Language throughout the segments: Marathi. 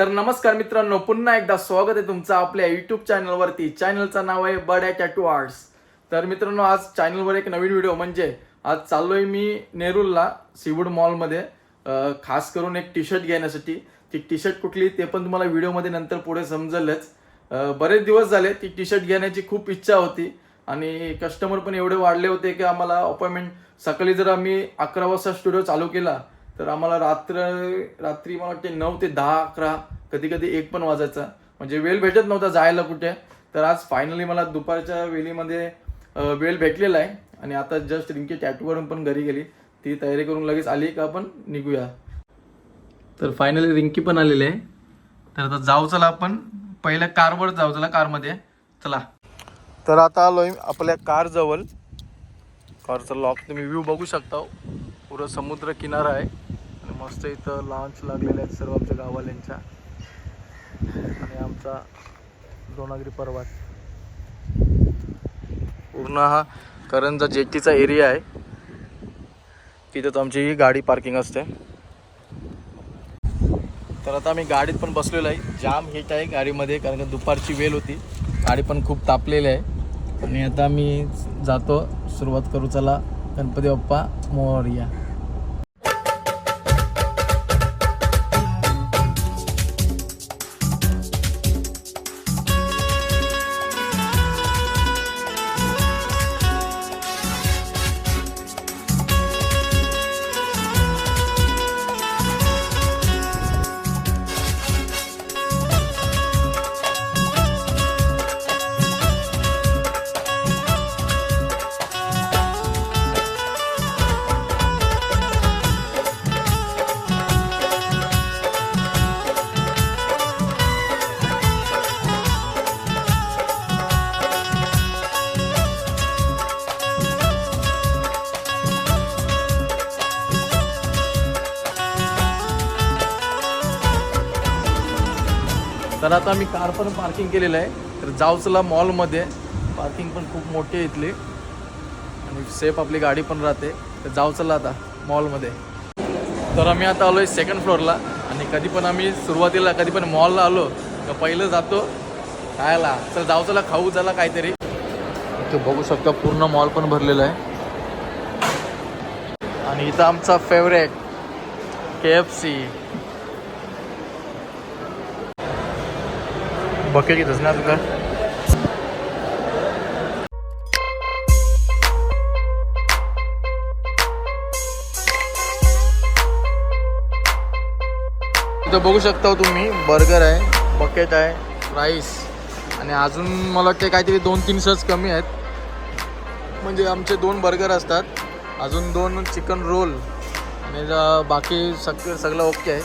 तर नमस्कार मित्रांनो पुन्हा एकदा स्वागत आहे तुमचं आपल्या युट्यूब चॅनलवरती चॅनलचं नाव आहे बड ॲट टॅटू आर्ट्स. तर मित्रांनो आज चॅनलवर एक नवीन व्हिडिओ म्हणजे आज चाललोय मी नेरूलला सीवूड मॉलमध्ये खास करून एक टी शर्ट घेण्यासाठी. ती टी शर्ट कुठली ते पण तुम्हाला व्हिडिओमध्ये नंतर पुढे समजलंच. बरेच दिवस झाले ती टी शर्ट घेण्याची खूप इच्छा होती. आणि कस्टमर पण एवढे वाढले होते की आम्हाला अपॉइंटमेंट सकाळी जर आम्ही अकरा वाजता स्टुडिओ चालू केला तर आम्हाला रात्र रात्री मला वाटते नऊ ते दहा अकरा कधी कधी एक पण वाजायचा. म्हणजे वेळ भेटत नव्हता जायला कुठे. तर आज फायनली मला दुपारच्या वेळीमध्ये वेळ भेटलेला आहे. आणि आता जस्ट रिंकी टॅटूवरून पण घरी गेली. ती तयारी करून लगेच आली का आपण निघूया. तर फायनली रिंकी पण आलेली आहे. तर आता जाऊ चला आपण. पहिल्या कारवर जाऊ चला कारमध्ये. चला. तर आता आलोय आपल्या कार जवळ कारचा लॉक तुम्ही व्ह्यू बघू शकता. पुरं समुद्र किनारा आहे. आणि मस्त इथं लॉन्च लागलेले आहेत सर्व आमच्या गावाल्यांच्या आणि आमचा दोनागिरी पर्वत. पूर्ण हा करंजा जेटीचा एरिया आहे. तिथंच आमची ही गाडी पार्किंग असते. तर आता आम्ही गाडीत पण बसलेलो आहे. जाम हिट आहे गाडीमध्ये कारण का दुपारची वेळ होती. गाडी पण खूप तापलेली आहे. आणि आता मी जातो. सुरुवात करू चला. गणपती बाप्पा मोरया. तर आता मी कार पण पार्किंग केलेलं आहे. तर जाऊ चला मॉलमध्ये. पार्किंग पण खूप मोठी आहे इथली. आणि सेफ आपली गाडी पण राहते. तर जाऊ चला आता मॉलमध्ये. तर आम्ही आता आलो आहे सेकंड फ्लोअरला आणि कधी पण आम्ही सुरुवातीला कधी पण मॉलला आलो तर पहिलं जातो खायला. तर जाऊ चला खाऊ झाला काहीतरी. इथे बघू शकता पूर्ण मॉल पण भरलेला आहे. आणि इथं आमचा favourite K F C bucket ना तुका इथं बघू शकता हो तुम्ही बर्गर आहे बकेट आहे राईस आणि अजून मला वाटते काहीतरी दोन तीन सच कमी आहेत. म्हणजे आमचे दोन बर्गर असतात. अजून दोन चिकन रोल आणि बाकी सग सगळं ओके आहे.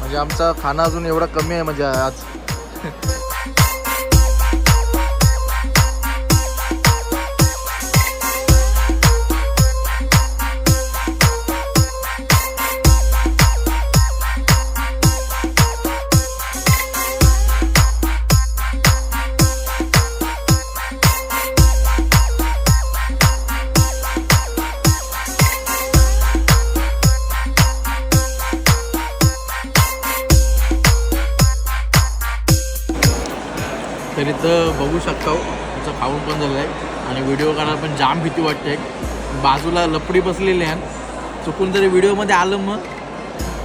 म्हणजे आमचा खाना अजून एवढा कमी आहे म्हणजे आज. इथं बघू शकतो. इथं खाऊन पण झालं आहे आणि व्हिडिओ काढायला पण जाम भीती वाटते. बाजूला लपडी बसलेली आहे. चुकून जरी व्हिडिओमध्ये आलं मग.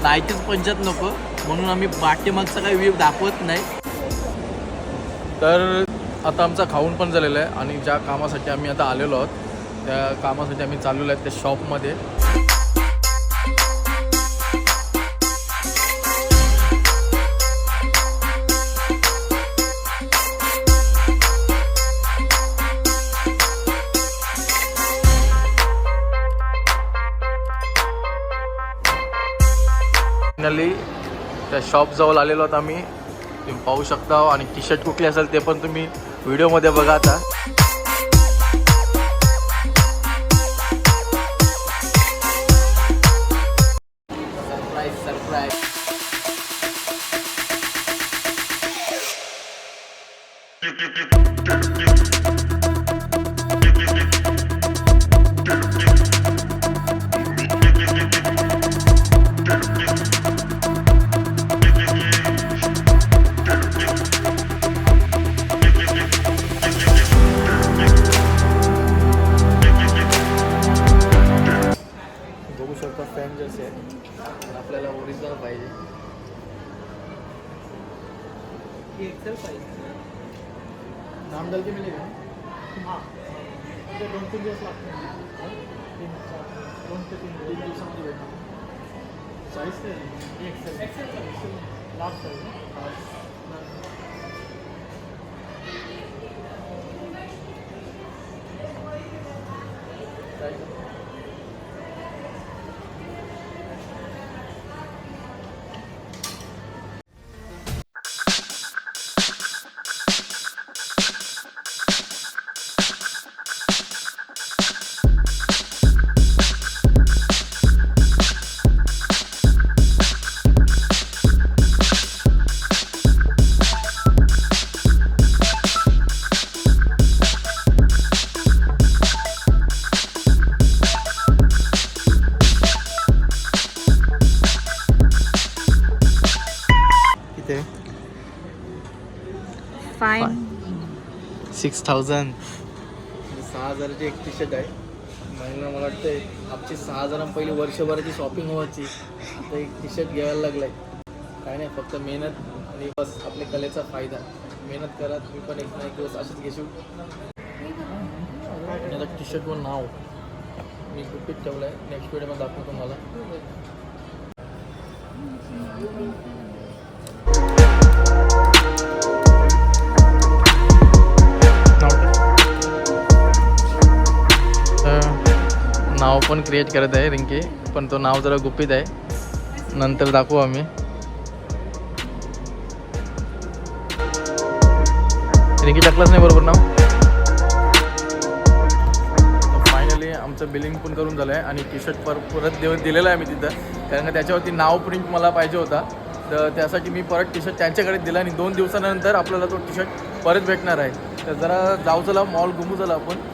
नाहीचीच पंचायत नको. म्हणून आम्ही पाठीमागचा काही व्ह्यू दाखवत नाही. तर आता आमचा खाऊन पण झालेला आहे. आणि ज्या कामासाठी आम्ही आता आलेलो आहोत त्या कामासाठी आम्ही चाललेलो आहे त्या शॉपमध्ये फायनली त्या शॉपजवळ आलेलो आहोत आम्ही. तुम्ही पाहू शकता. आणि टी शर्ट कुठली असेल ते पण तुम्ही व्हिडिओमध्ये बघा आता. हां. ते दोन तीन दिवस लागतील. तीन चार दोन ते तीन तीन दिवसामध्ये साईज काय आहे? Excel excel last size six thousand सहा हजाराची एक टी शर्ट आहे. महिना मला वाटतंय आमची सहा हजारां पहिली वर्षभराची शॉपिंग व्हायची आता एक टी शर्ट घ्यायला लागलाय. काय नाही फक्त मेहनत आणि बस आपल्या कलेचा फायदा. मेहनत करा तुम्ही पण एक ना एक दिवस असेच घेशील. आता टी शर्टवर नाव. मी गुपित ठेवलं आहे नेक्स्ट व्हिडिओमध्ये दाखवतो तुम्हाला. नाव पण क्रिएट करत आहे रिंकी. पण तो नाव जरा गुपित आहे. नंतर दाखवू आम्ही. रिंकी टाकलंच नाही बरोबर नाव. फायनली आमचं बिलिंग पण करून झालं आहे आणि टी शर्ट पर परत देऊन दिलेलं आहे मी तिथं. कारण का त्याच्यावरती नाव प्रिंट मला पाहिजे होता. तर त्यासाठी मी परत टी शर्ट त्यांच्याकडे दिला आणि दोन दिवसानंतर आपल्याला तो टी शर्ट परत भेटणार आहे. तर जरा जाऊ चला मॉल घुमू चला आपण.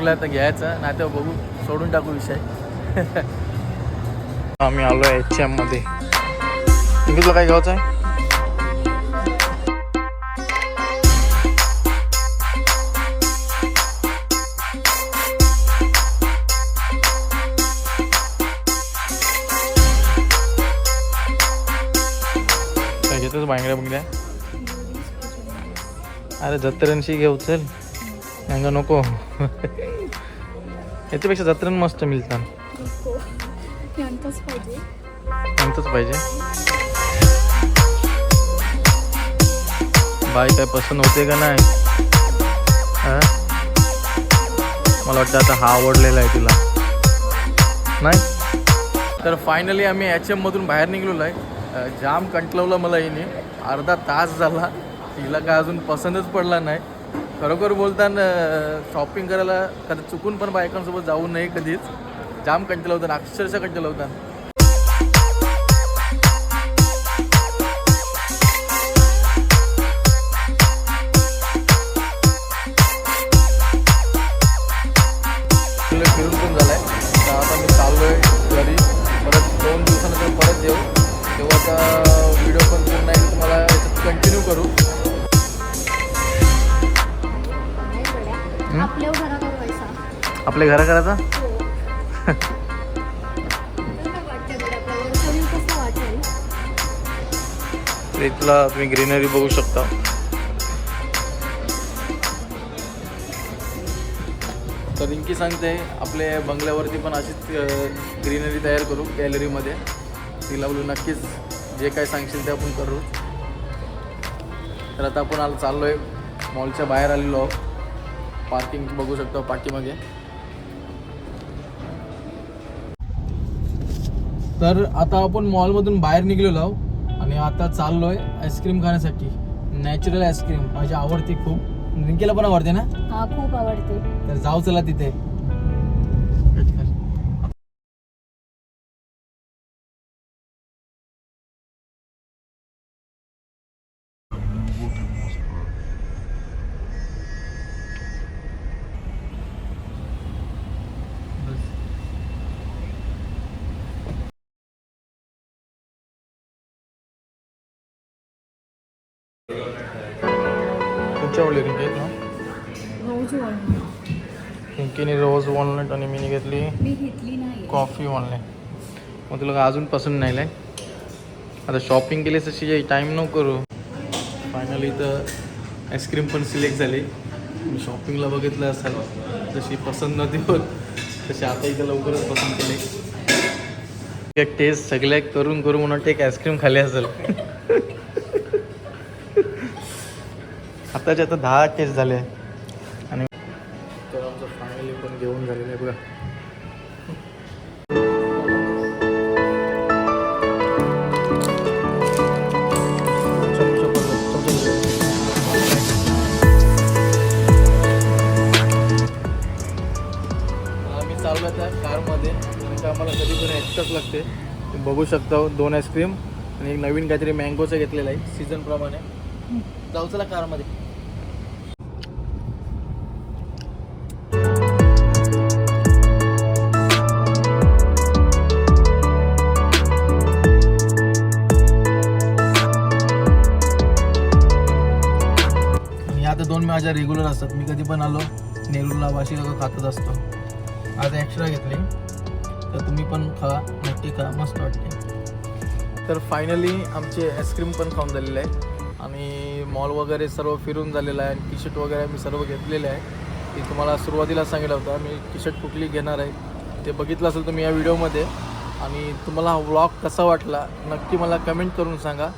चांगलं तर घ्यायचं नाही तर बघू सोडून टाकू विषय. आम्ही आलो आहे एच एममध्ये तुला काय घ्यायचं आहे? काय घेतोच बांगड्या बिंगड्या? अरे जत्रेंशी घेऊ चल. हंगा नको. याच्यापेक्षा जत्रेन मस्त मिळतात यांतच पाहिजे. कोणतंच पाहिजे. बाई काय पसंत होते का नाही? हा? मला वाटतं आता हा आवडलेला आहे तुला. नाही? तर फायनली आम्ही एच एममधून बाहेर निघलेलो आहे. अं, जाम कंटलवलं मला हिने. अर्धा तास झाला. तिला काय अजून पसंतच पडला नाही. खरोखर बोलताना शॉपिंग करायला कारण चुकून पण बायकांसोबत जाऊ नये कधीच. जाम कंटलवतात अक्षरशः कंटलवतात फिरलं आपल्या घरा करायचा? इथला तुम्ही ग्रीनरी बघू शकता. तर रिंकी सांगते आपल्या बंगल्यावरती पण अशीच ग्रीनरी तयार करू गॅलरीमध्ये. तिला बोलू नक्कीच जे काय सांगशील ते आपण करू. तर आता आपण आला चाललो आहे मॉलच्या बाहेर आलेलो आहोत. पार्किंग बघू शकतो पाठीमागे. तर आता आपण मॉलमधून बाहेर निघलेलो आहोत आणि आता चाललोय आईस्क्रीम खाण्यासाठी. नॅचरल आईस्क्रीम माझी आवडती खूप. रिंकीला पण आवडते ना? हा खूप आवडते. तर जाऊ चला तिथे. कोणच्या आवडले रिंकी ना रोज वॉलनट रिंकीने रोज वॉलनट आणि मी घेतली कॉफी ऑनलाईन मग तुला अजून पसंत नाही लाय? आता शॉपिंग केली तशी टाईम नको करू. फायनली तर आईस्क्रीम पण सिलेक्ट झाली. मी शॉपिंगला बघितलं असाल. जशी पसंत नव्हती होत तशी आता इथं लवकरच पसंत केली. एक टेस्ट सगळ्या करून करून म्हणून एक आईस्क्रीम खाली असेल. आताच्या आता दहा टेस्ट झाले. आणि तर आमचं फायनली पण घेऊन झालेलं आहे बघा. आम्ही चाललो त्या कारमध्ये. कारण का आम्हाला कधी पण एक्स्ट्राच लागते. तुम्ही बघू शकता हो, दोन आईस्क्रीम आणि एक नवीन काहीतरी मँगोचं घेतलेलं आहे सीझनप्रमाणे जाऊ चला कारमध्ये. दोन माझ्या रेग्युलर असतात. मी कधी पण आलो नेरूरला वाशी लोक खातच असतो. आज एक्स्ट्रा घेतले. तर तुम्ही पण खा नक्की खा. मस्त वाटते. तर फायनली आमचे आईस्क्रीम पण खाऊन झालेले आहे आणि मॉल वगैरे सर्व फिरून झालेलं आहे. टी शर्ट वगैरे मी सर्व घेतलेले आहे. ते तुम्हाला सुरुवातीला सांगितलं होतं मी टी शर्ट कुठली घेणार आहे. ते बघितलं असेल तुम्ही या व्हिडिओमध्ये आणि तुम्हाला हा व्लॉग कसा वाटला नक्की मला कमेंट करून सांगा.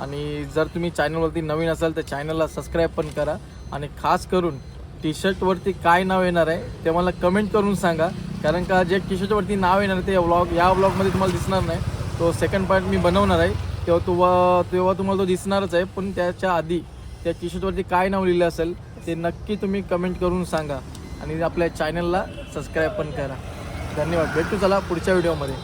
आणि जर तुम्ही चॅनलवरती नवीन असाल तर चॅनलला सबस्क्राईब पण करा. आणि खास करून टी शर्टवरती काय नाव येणार आहे ते मला कमेंट करून सांगा. कारण का जे टी शर्टवरती नाव येणार ते व्लॉग या व्लॉगमध्ये तुम्हाला दिसणार नाही. तो सेकंड पार्ट मी बनवणार आहे. तेव्हा तुवा तेव्हा तुम्हाला तो दिसणारच आहे. पण त्याच्या आधी त्या टी शर्टवरती काय नाव लिहिलं असेल ते नक्की तुम्ही कमेंट करून सांगा. आणि आपल्या चॅनलला सबस्क्राईब पण करा. धन्यवाद. भेटू चला पुढच्या व्हिडिओमध्ये